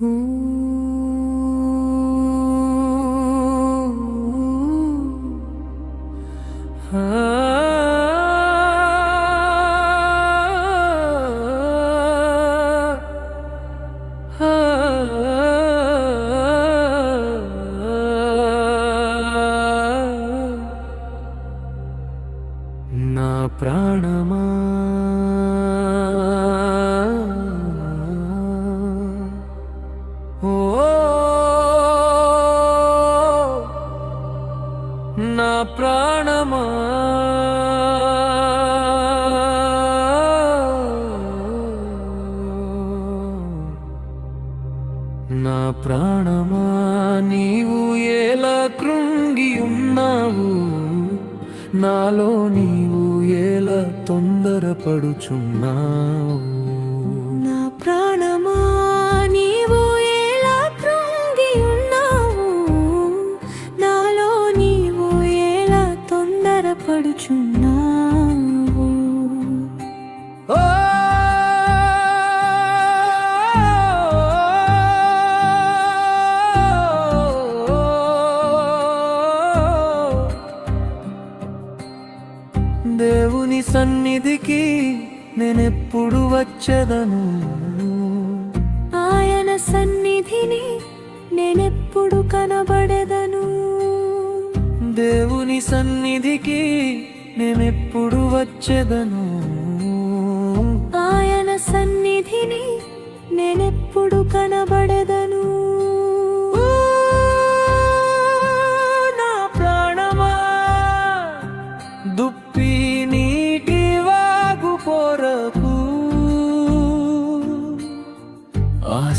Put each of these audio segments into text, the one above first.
నా నా ప్రాణమా నీవు ఎలా కృంగి ఉన్నావు నాలో నీవు ఎలా తొందరపడుచున్నావు? వచ్చేదను ఆయన సన్నిధిని నేనెప్పుడు కనబడెదను? దేవుని సన్నిధికి నేనెప్పుడు వచ్చేదను? ఆయన సన్నిధిని నేనెప్పుడు కనబడెదను?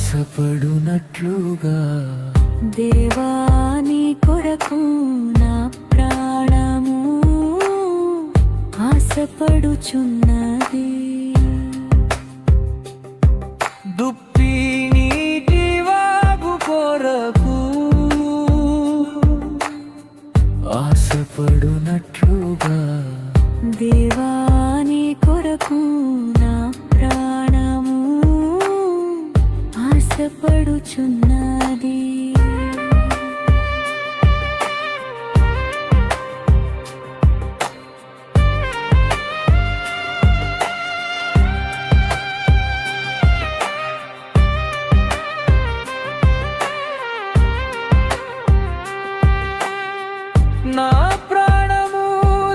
ఆశపడునట్లుగా. దేవాని కొరకు నా ప్రాణము ఆశపడుచున్నది. ఆశపడుచున్నది నా ప్రాణము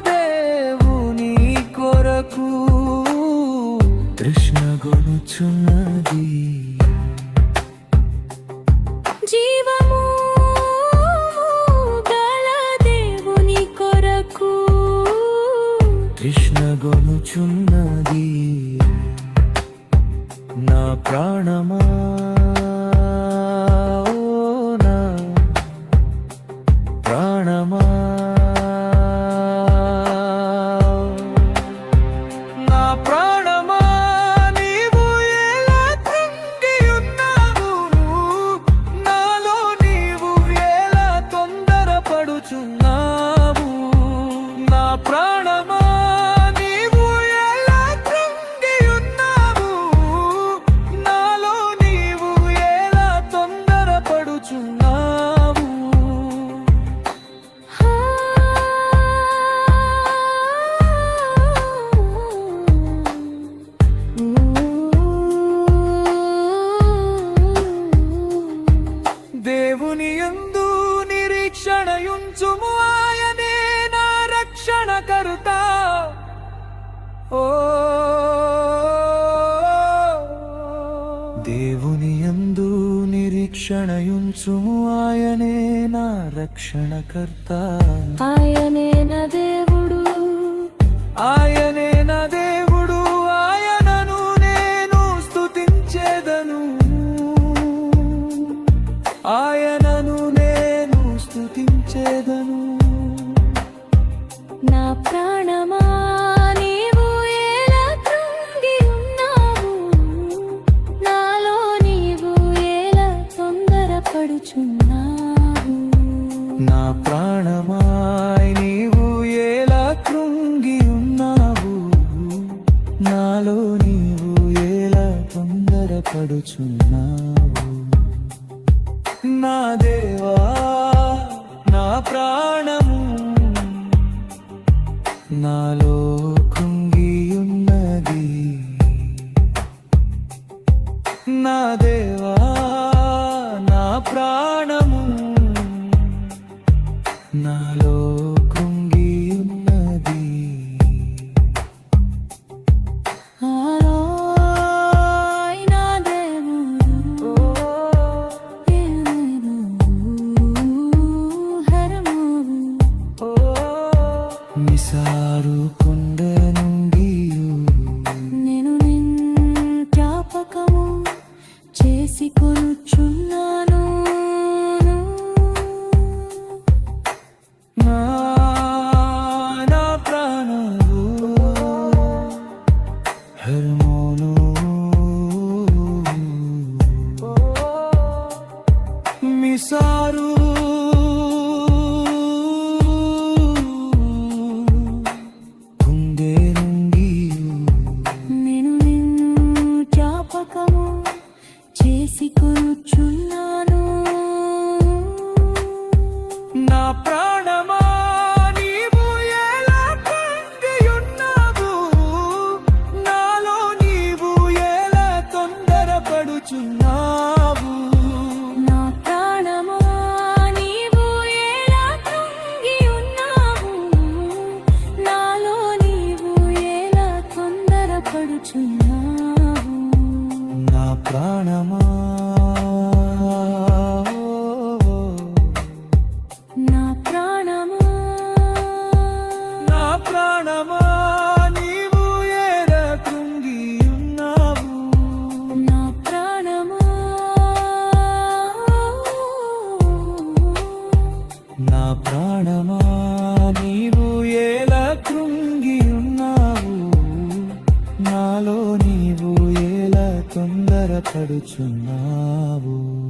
దేవుని కొరకు కృష్ణ గొనుచున్నది. గొనుచున్నది నా ప్రాణమా? ఓ నా ప్రాణమా? నా ప్రాణమా నిరీక్షణయుంచుము ఆయనే నా రక్షణకర్త. ఆయనే నా పొంగి ఉన్నావు. నాలో నీవు ఎలా తొందరపడుచున్నావు? నా దేవా నా ప్రాణము నాలో కుంగి ఉన్నది. నా దేవా നിസാരു കൊണ്ട് ప్రాణమా నీవు ఎలా కృంగి ఉన్నావు? నాలో నీవు ఎలా తొందరపడుచున్నావు?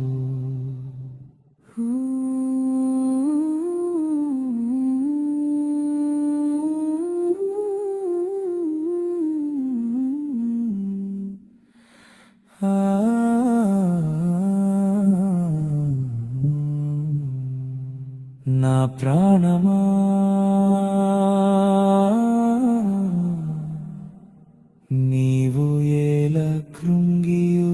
నా ప్రాణమా? నీవు ఏల కృంగియు